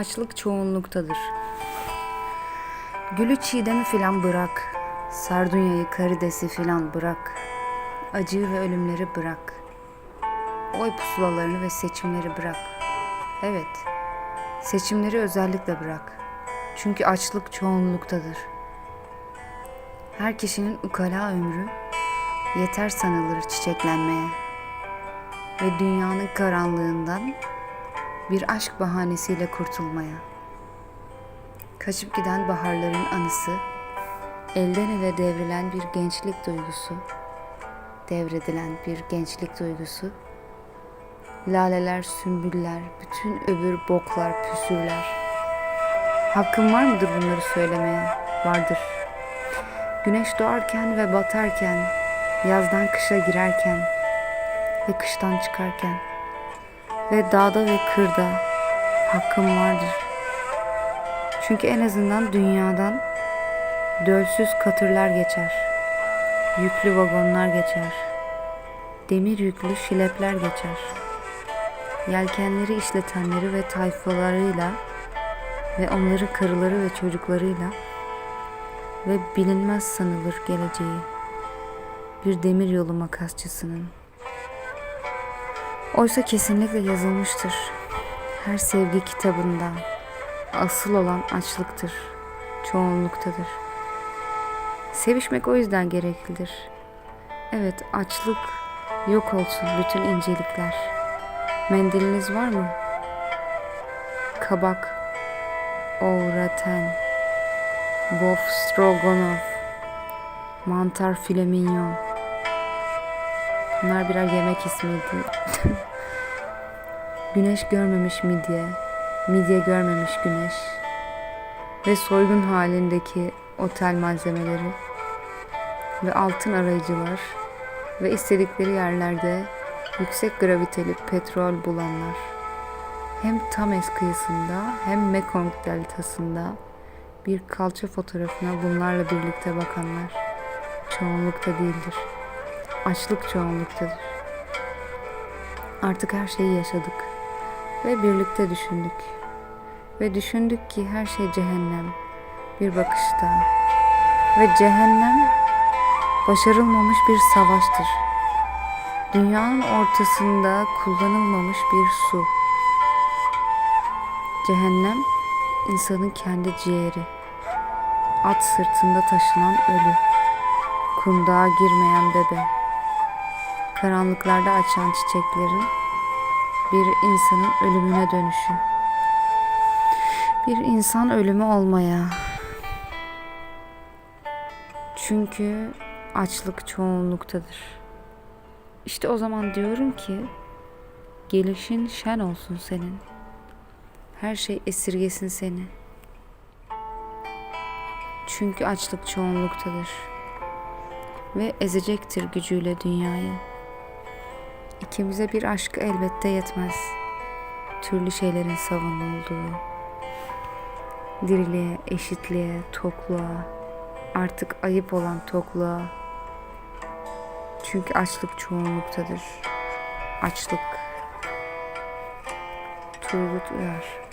Açlık çoğunluktadır. Gülü çiğdemi filan bırak. Sardunyayı karidesi filan bırak. Acıyı ve ölümleri bırak. Oy pusulalarını ve seçimleri bırak. Evet, seçimleri özellikle bırak. Çünkü açlık çoğunluktadır. Her kişinin ukala ömrü yeter sanılır çiçeklenmeye ve dünyanın karanlığından bir aşk bahanesiyle kurtulmaya. Kaçıp giden baharların anısı, elden ele devrilen bir gençlik duygusu, devredilen bir gençlik duygusu, laleler, sümbüller, bütün öbür boklar, püsürler. Hakkım var mıdır bunları söylemeye? Vardır. Güneş doğarken ve batarken, yazdan kışa girerken ve kıştan çıkarken ve dağda ve kırda hakkım vardır. Çünkü en azından dünyadan dölsüz katırlar geçer. Yüklü vagonlar geçer. Demir yüklü şilepler geçer. Yelkenleri işletenleri ve tayfalarıyla ve onların karıları ve çocuklarıyla ve bilinmez sanılır geleceği bir demir yolu makasçısının. Oysa kesinlikle yazılmıştır. Her sevgi kitabında asıl olan açlıktır, çoğunluktadır. Sevişmek o yüzden gereklidir. Evet, açlık yok olsun bütün incelikler. Mendiliniz var mı? Kabak, oğraten, bof stroganoff, mantar filet mignon. Bunlar birer yemek ismiydi. güneş görmemiş midye, midye görmemiş güneş. Ve soygun halindeki otel malzemeleri. Ve altın arayıcılar. Ve istedikleri yerlerde yüksek graviteli petrol bulanlar. Hem Thames kıyısında hem Mekong deltasında bir kalça fotoğrafına bunlarla birlikte bakanlar. Çoğunlukta değildir. Açlık çoğunluktadır. Artık her şeyi yaşadık ve birlikte düşündük. Ve düşündük ki her şey cehennem bir bakışta. Ve cehennem başarılmamış bir savaştır. Dünyanın ortasında kullanılmamış bir su. Cehennem insanın kendi ciğeri. At sırtında taşınan ölü. Kundağa girmeyen bebe. Karanlıklarda açan çiçeklerin bir insanın ölümüne dönüşü. Bir insan ölümü olmaya. Çünkü açlık çoğunluktadır. İşte o zaman diyorum ki gelişin şen olsun senin. Her şey esirgesin seni. Çünkü açlık çoğunluktadır ve ezecektir gücüyle dünyayı. İkimize bir aşk elbette yetmez. Türlü şeylerin savunulduğu. Diriliğe, eşitliğe, tokluğa, artık ayıp olan tokluğa. Çünkü açlık çoğunluktadır. Açlık. Turgut Uyar